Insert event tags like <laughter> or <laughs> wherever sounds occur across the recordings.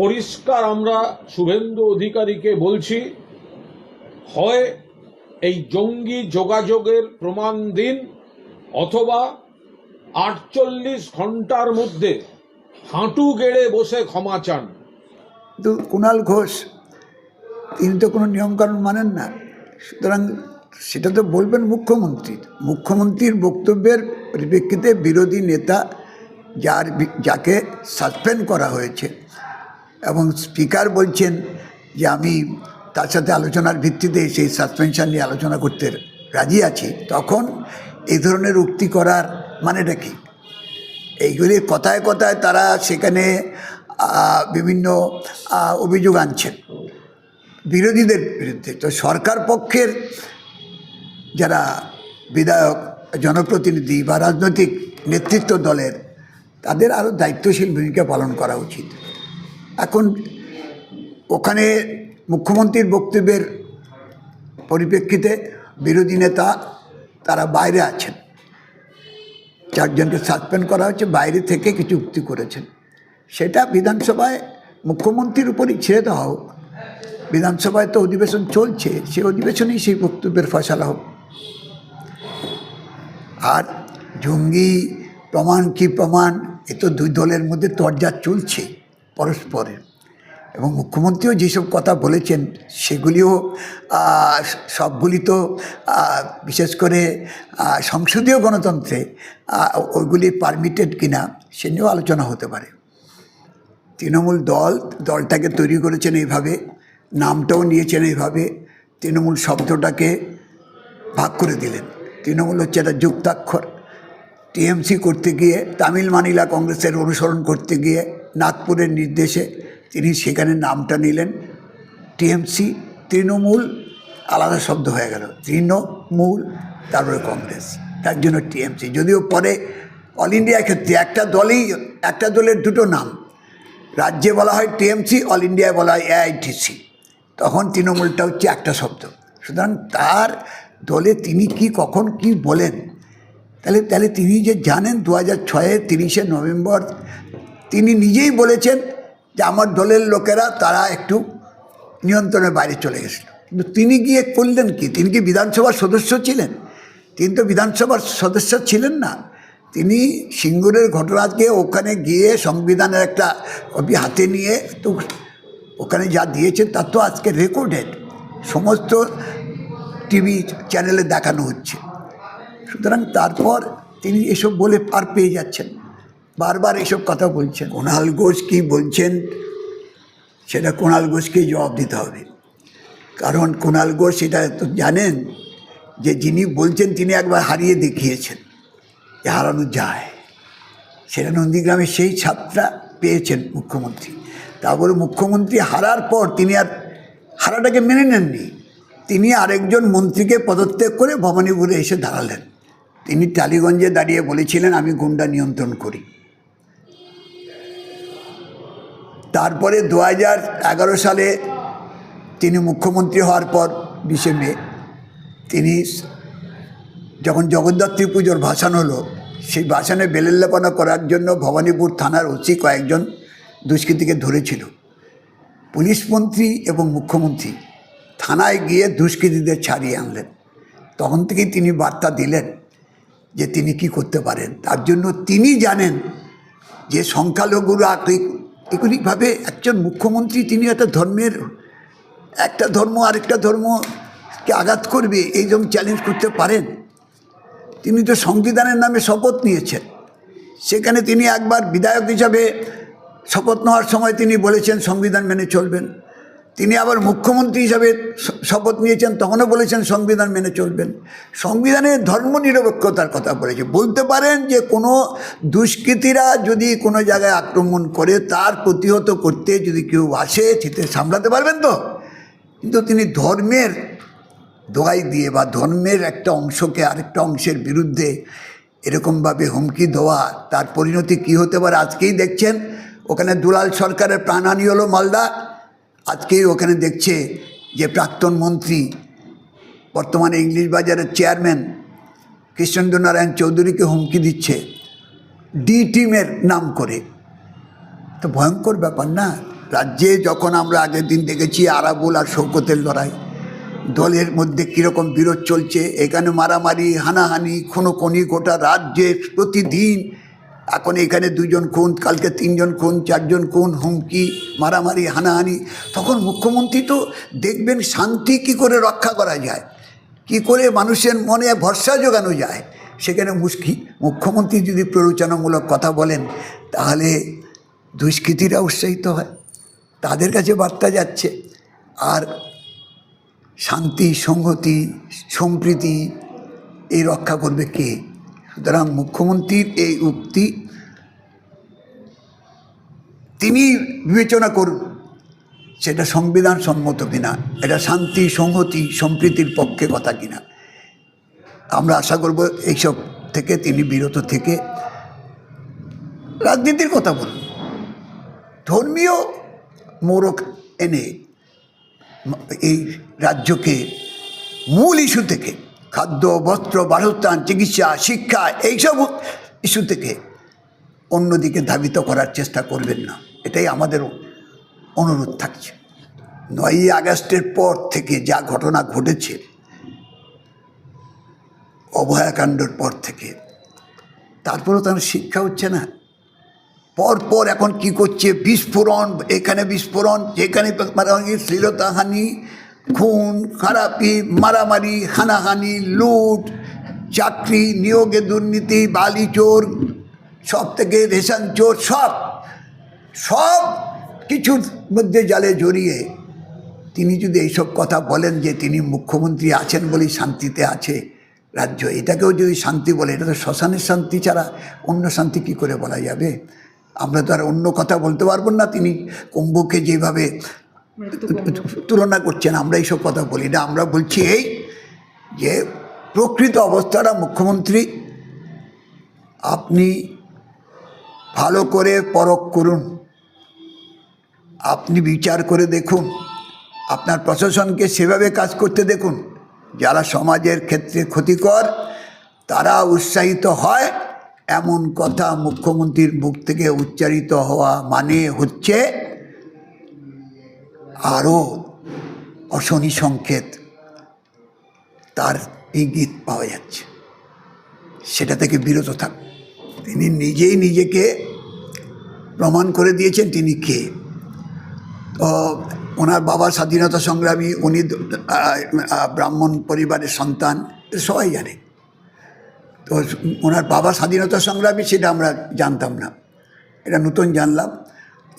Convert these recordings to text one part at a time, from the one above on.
পরিষ্কার আমরা শুভেন্দু অধিকারীকে বলছি, হয় এই জঙ্গি যোগাযোগের প্রমাণ দিন অথবা আটচল্লিশ ঘণ্টার মধ্যে হাঁটু গেড়ে বসে ক্ষমা চান। কিন্তু কুণাল ঘোষ, তিনি তো কোনো নিয়মকানুন মানেন না। সুতরাং সেটা তো বলবেন মুখ্যমন্ত্রী। মুখ্যমন্ত্রীর বক্তব্যের পরিপ্রেক্ষিতে বিরোধী নেতা যার যাকে সাসপেন্ড করা হয়েছে এবং স্পিকার বলছেন যে আমি তার সাথে আলোচনার ভিত্তিতে সেই সাসপেনশন নিয়ে আলোচনা করতে রাজি আছি। তখন এই ধরনের উক্তি করার মানেটা কী? এইগুলি কথায় কথায় তারা সেখানে বিভিন্ন অভিযোগ আনছেন বিরোধীদের বিরুদ্ধে। তো সরকার পক্ষের যারা বিধায়ক, জনপ্রতিনিধি বা রাজনৈতিক নেতৃত্ব দলের, তাদের আরও দায়িত্বশীল ভূমিকা পালন করা উচিত। এখন ওখানে মুখ্যমন্ত্রীর বক্তব্যের পরিপ্রেক্ষিতে বিরোধী নেতা তারা বাইরে আছেন। চারজনকে সাসপেন্ড করা হচ্ছে বাইরে থেকে কিছু উক্তি করেছেন। সেটা বিধানসভায় মুখ্যমন্ত্রীর উপরই ছেড়ে দেওয়া হোক। বিধানসভায় তো অধিবেশন চলছে সেই অধিবেশনেই সেই বক্তব্যের ফসলা হোক। আর জঙ্গি প্রমাণ কি প্রমাণ, এ তো দুই দলের মধ্যে তরজা চলছে। পরস্পরের। এবং মুখ্যমন্ত্রীও যেসব কথা বলেছেন, সেগুলিও সবগুলি তো বিশেষ করে সংসদীয় গণতন্ত্রে ওইগুলি পারমিটেড কিনা, সে নিয়েও আলোচনা হতে পারে। তৃণমূল দল, দলটাকে তৈরি করেছেন এইভাবে, নামটাও নিয়েছেন এইভাবে, তৃণমূল শব্দটাকে ভাগ করে দিলেন। তৃণমূল হচ্ছে একটা যুক্তাক্ষর। টিএমসি করতে গিয়ে তামিল মানিলা কংগ্রেসের অনুসরণ করতে গিয়ে নাগপুরের নির্দেশে তিনি সেখানে নামটা নিলেন। টিএমসি তৃণমূল আলাদা শব্দ হয়ে গেল। তৃণমূল, তারপরে কংগ্রেস। তার জন্য টিএমসি। যদিও পরে অল ইন্ডিয়া ক্ষেত্রে একটা দলেই, একটা দলের দুটো নাম। রাজ্যে বলা হয় টিএমসি অল ইন্ডিয়ায় বলা হয় এআইটিসি তখন তৃণমূলটা হচ্ছে একটা শব্দ। সুতরাং তার দলে তিনি কি, কখন কি বলেন, তাহলে তাহলে তিনি যে জানেন দু হাজার ছয়ের তিরিশে নভেম্বর তিনি নিজেই বলেছেন যে আমার দলের লোকেরা তারা একটু নিয়ন্ত্রণের বাইরে চলে গেছিল। কিন্তু তিনি গিয়ে করলেন কি? তিনি কি বিধানসভার সদস্য ছিলেন? তিনি তো বিধানসভার সদস্য ছিলেন না। তিনি সিঙ্গুরের ঘটনাকে ওখানে গিয়ে সংবিধানের একটা কপি হাতে নিয়ে তো ওখানে যা দিয়েছেন তা তো আজকে রেকর্ডেড। সমস্ত টিভি চ্যানেলে দেখানো হচ্ছে। সুতরাং তারপর তিনি এসব বলে পার পেয়ে যাচ্ছেন। বারবার এসব কথা বলছেন। কোণাল ঘোষ কী বলছেন, সেটা কোণাল ঘোষকেই জবাব দিতে হবে। কারণ কোণাল ঘোষ সেটা তো জানেন যে যিনি বলছেন তিনি একবার হারিয়ে দেখিয়েছেন যে হারানো যায়। সেটা নন্দীগ্রামে সেই ছাপটা পেয়েছেন মুখ্যমন্ত্রী। তারপরে মুখ্যমন্ত্রী হারার পর তিনি আর হারাটাকে মেনে নেননি। তিনি আরেকজন মন্ত্রীকে পদত্যাগ করে ভবানীপুরে এসে দাঁড়ালেন। তিনি টালিগঞ্জে দাঁড়িয়ে বলেছিলেন, আমি গুন্ডা নিয়ন্ত্রণ করি। তারপরে দু হাজার এগারো সালে তিনি মুখ্যমন্ত্রী হওয়ার পর বিশে মে তিনি যখন জগদ্ধাত্রী পুজোর ভাসান হলো, সেই ভাসানে বেলেল্লাপনা করার জন্য ভবানীপুর থানার ওসি কয়েকজন দুষ্কৃতীকে ধরেছিল। পুলিশ মন্ত্রী এবং মুখ্যমন্ত্রী থানায় গিয়ে দুষ্কৃতীদের ছাড়িয়ে আনলেন। তখন থেকেই তিনি বার্তা দিলেন যে তিনি কি করতে পারেন। তার জন্য তিনি জানেন যে সংখ্যালঘুরা এগুলিভাবে একজন মুখ্যমন্ত্রী, তিনি একটা ধর্মের, একটা ধর্ম, আরেকটা ধর্মকে আঘাত করবে, এই এইরকম চ্যালেঞ্জ করতে পারেন। তিনি তো সংবিধানের নামে শপথ নিয়েছেন। সেখানে তিনি একবার বিধায়ক হিসাবে শপথ নেওয়ার সময় তিনি বলেছেন, সংবিধান মেনে চলবেন। তিনি আবার মুখ্যমন্ত্রী হিসাবে শপথ নিয়েছেন, তখনও বলেছেন সংবিধান মেনে চলবেন। সংবিধানের ধর্মনিরপেক্ষতার কথা বলেছে। বলতে পারেন যে কোনো দুষ্কৃতীরা যদি কোনো জায়গায় আক্রমণ করে, তার প্রতিহত করতে যদি কেউ আসে, সেটা সামলাতে পারবেন তো? কিন্তু তিনি ধর্মের দোয়াই দিয়ে বা ধর্মের একটা অংশকে আরেকটা অংশের বিরুদ্ধে এরকমভাবে হুমকি দেওয়া, তার পরিণতি কী হতে পারে আজকেই দেখছেন। ওখানে দুলাল সরকারের প্রাণহানি হলো মালদা। আজকেই ওখানে দেখছে যে প্রাক্তন মন্ত্রী, বর্তমানে ইংলিশ বাজারের চেয়ারম্যান কৃষ্ণেন্দ্র নারায়ণ চৌধুরীকে হুমকি দিচ্ছে ডি টিমের নাম করে। তো ভয়ঙ্কর ব্যাপার না? রাজ্যে যখন আমরা আগের দিন দেখেছি আরাবুল আর শৌকতের লড়াই, দলের মধ্যে কীরকম বিরোধ চলছে, এখানে মারামারি, হানাহানি, খুনোখনি গোটা রাজ্যে প্রতিদিন এখন এখানে দুজন খুন, কালকে তিনজন খুন, চারজন খুন, হুমকি, মারামারি, হানাহানি। তখন মুখ্যমন্ত্রী তো দেখবেন শান্তি কি করে রক্ষা করা যায়, কি করে মানুষের মনে ভরসা জোগানো যায়। সেখানে মুশকি মুখ্যমন্ত্রী যদি প্ররোচনামূলক কথা বলেন, তাহলে দুষ্কৃতীরা উৎসাহিত হয়, তাদের কাছে বার্তা যাচ্ছে। আর শান্তি, সংহতি, সম্প্রীতি, এই রক্ষা করবে কে? সুতরাং মুখ্যমন্ত্রীর এই উক্তি তিনি বিবেচনা করুন, সেটা সংবিধান সম্মত কিনা, এটা শান্তি, সংহতি, সম্প্রীতির পক্ষে কথা কিনা। আমরা আশা করব এইসব থেকে তিনি বিরত থেকে রাজনীতির কথা বলুন। ধর্মীয় মোরক এনে এই রাজ্যকে মূল ইস্যু থেকে খাদ্য, বস্ত্র, বাসস্থান, চিকিৎসা, শিক্ষা, এইসব ইস্যু থেকে অন্যদিকে ধাবিত করার চেষ্টা করবেন না। এটাই আমাদের অনুরোধ থাকছে। নয়ই আগস্টের পর থেকে যা ঘটনা ঘটেছে, অভয়াকাণ্ডর পর থেকে, তারপরেও তার শিক্ষা হচ্ছে না। পর পর এখন কি করছে? বিস্ফোরণ, এখানে বিস্ফোরণ যেখানে শ্লীলতাহানি খুন, খারাপি, মারামারি, হানাহানি, লুট, চাকরি, নিয়োগে দুর্নীতি, বালি চোর সব থেকে রেশন চোর, সব সব কিছুর মধ্যে জালে জড়িয়ে তিনি যদি এইসব কথা বলেন যে তিনি মুখ্যমন্ত্রী আছেন বলেই শান্তিতে আছে রাজ্য, এটাকেও যদি শান্তি বলে, এটা তো শ্মশানের শান্তি ছাড়া অন্য শান্তি কী করে বলা যাবে? আমরা তো আর অন্য কথা বলতে পারব না। তিনি কুম্ভকে যেভাবে <laughs> তুলনা করছেন আমরা এইসব কথা বলি না, আমরা বলছি এই যে প্রকৃত অবস্থাটা, মুখ্যমন্ত্রী, আপনি ভালো করে পরখ করুন। আপনি বিচার করে দেখুন। আপনার প্রশাসনকে সেভাবে কাজ করতে দেখুন। যারা সমাজের ক্ষেত্রে ক্ষতিকর, তারা উৎসাহিত হয়। এমন কথা মুখ্যমন্ত্রীর মুখ থেকে উচ্চারিত হওয়া মানে হচ্ছে আরও অশনি সংকেত তার ইঙ্গিত পাওয়া যাচ্ছে। সেটা থেকে বিরত থাক। তিনি নিজেই নিজেকে প্রমাণ করে দিয়েছেন তিনি কে। তো ওনার বাবা স্বাধীনতা সংগ্রামী, উনি ব্রাহ্মণ পরিবারের সন্তান সবাই জানে। তো ওনার বাবা স্বাধীনতা সংগ্রামী সেটা আমরা জানতাম না। এটা নতুন জানলাম।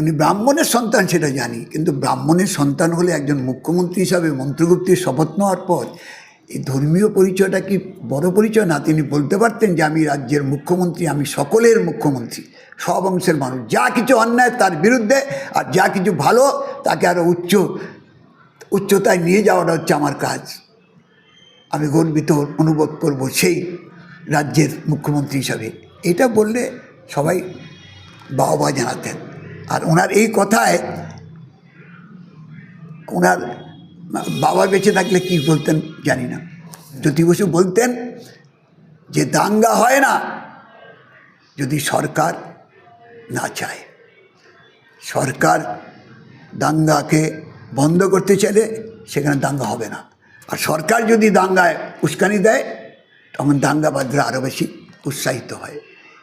উনি ব্রাহ্মণের সন্তান সেটা জানি, কিন্তু ব্রাহ্মণের সন্তান হলে একজন মুখ্যমন্ত্রী হিসাবে মন্ত্রগুপ্তির শপথ নেওয়ার পর এই ধর্মীয় পরিচয়টা কি বড় পরিচয়? না, তিনি বলতে পারতেন যে আমি রাজ্যের মুখ্যমন্ত্রী, আমি সকলের মুখ্যমন্ত্রী, সব অংশের মানুষ। যা কিছু অন্যায় তার বিরুদ্ধে আর যা কিছু ভালো তাকে আরও উচ্চ, উচ্চতায় নিয়ে যাওয়াটা হচ্ছে আমার কাজ। আমি গর্বিত, অনুভব করব সেই রাজ্যের মুখ্যমন্ত্রী হিসাবে। এটা বললে সবাই বাবা জানাতেন। আর ওনার এই কথায় ওনার বাবা বেঁচে থাকলে কি বলতেন জানি না। জ্যোতি বসু বলতেন যে দাঙ্গা হয় না যদি সরকার না চায়। সরকার দাঙ্গাকে বন্ধ করতে চাইলে সেখানে দাঙ্গা হবে না। আর সরকার যদি দাঙ্গায় উস্কানি দেয়, তখন দাঙ্গাবাদরা আরও বেশি উৎসাহিত হয়।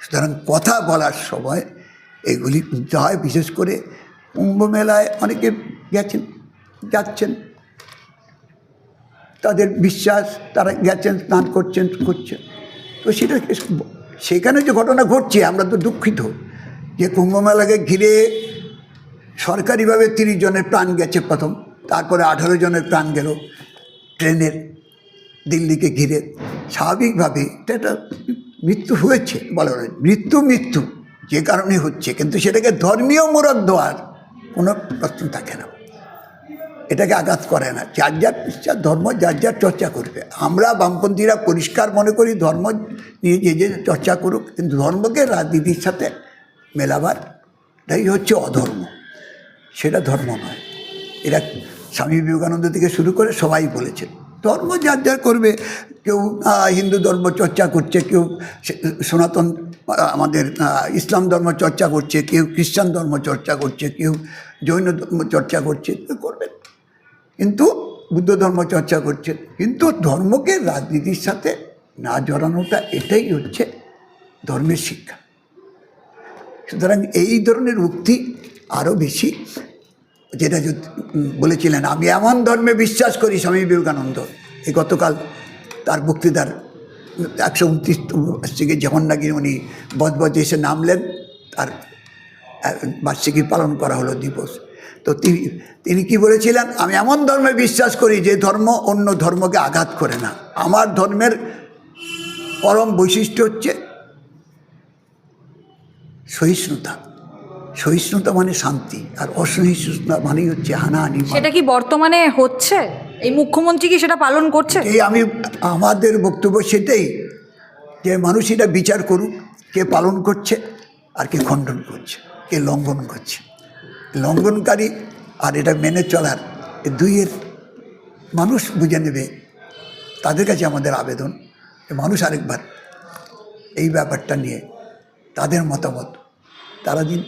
সুতরাং কথা বলার সময় এগুলি নিতে হয় বিশেষ করে কুম্ভ মেলায় অনেকে গেছেন, যাচ্ছেন। তাদের বিশ্বাস, তারা গেছেন, স্নান করছেন করছেন। তো সেটা সেখানে যে ঘটনা ঘটছে, আমরা তো দুঃখিত। যে কুম্ভমেলাকে ঘিরে সরকারিভাবে তিরিশ জনের প্রাণ গেছে প্রথম, তারপরে আঠারো জনের প্রাণ গেল ট্রেনের দিল্লিকে ঘিরে। স্বাভাবিকভাবে এটা মৃত্যু হয়েছে, বলা মৃত্যু মৃত্যু। যে কারণে হচ্ছে, কিন্তু সেটাকে ধর্মীয় মোড়ক দেওয়ার কোনো প্রশ্ন থাকে না। এটাকে আঘাত করে না। যার যার বিশ্বাস ধর্ম যার যার চর্চা করবে। আমরা বামপন্থীরা পরিষ্কার মনে করি, ধর্ম নিয়ে যে যে চর্চা করুক, কিন্তু ধর্মকে রাজনীতির সাথে মেলাবার এটাই হচ্ছে অধর্ম। সেটা ধর্ম নয়। এরা স্বামী বিবেকানন্দ থেকে শুরু করে সবাই বলেছে ধর্ম যার যার করবে। কেউ হিন্দু ধর্ম চর্চা করছে, কেউ সনাতন আমাদের ইসলাম ধর্ম চর্চা করছে, কেউ খ্রিস্টান ধর্ম চর্চা করছে, কেউ জৈন ধর্ম চর্চা করছে করবেন কিন্তু বুদ্ধ ধর্ম চর্চা করছেন কিন্তু ধর্মকে রাজনীতির সাথে না জড়ানোটা এটাই হচ্ছে ধর্মের শিক্ষা। সুতরাং এই ধরনের উক্তি আরও বেশি, যেটা বলেছিলেন, আমি এমন ধর্মে বিশ্বাস করি স্বামী বিবেকানন্দ। এই গতকাল তার বক্তৃতার একশো উনত্রিশ বার্ষিকী যখন নাকি উনি বজবজে এসে নামলেন, তার বার্ষিকী পালন করা হলো দিবস। তো, তিনি কি বলেছিলেন? আমি এমন ধর্মে বিশ্বাস করি যে ধর্ম অন্য ধর্মকে আঘাত করে না। আমার ধর্মের পরম বৈশিষ্ট্য হচ্ছে সহিষ্ণুতা। সহিষ্ণুতা মানে শান্তি, আর অসহিষ্ণুতা মানেই হচ্ছে হানাহানি, সেটা কি বর্তমানে হচ্ছে? এই মুখ্যমন্ত্রী কি সেটা পালন করছে? এই আমি, আমাদের বক্তব্য সেটাই যে মানুষ এটা বিচার করুক, কে পালন করছে আর কে খণ্ডন করছে, কে লঙ্ঘন করছে। লঙ্ঘনকারী আর এটা মেনে চলার দুইয়ের মানুষ বুঝে নেবে, তাদের কাছে আমাদের আবেদন মানুষ আরেকবার এই ব্যাপারটা নিয়ে তাদের মতামত, তারা দিন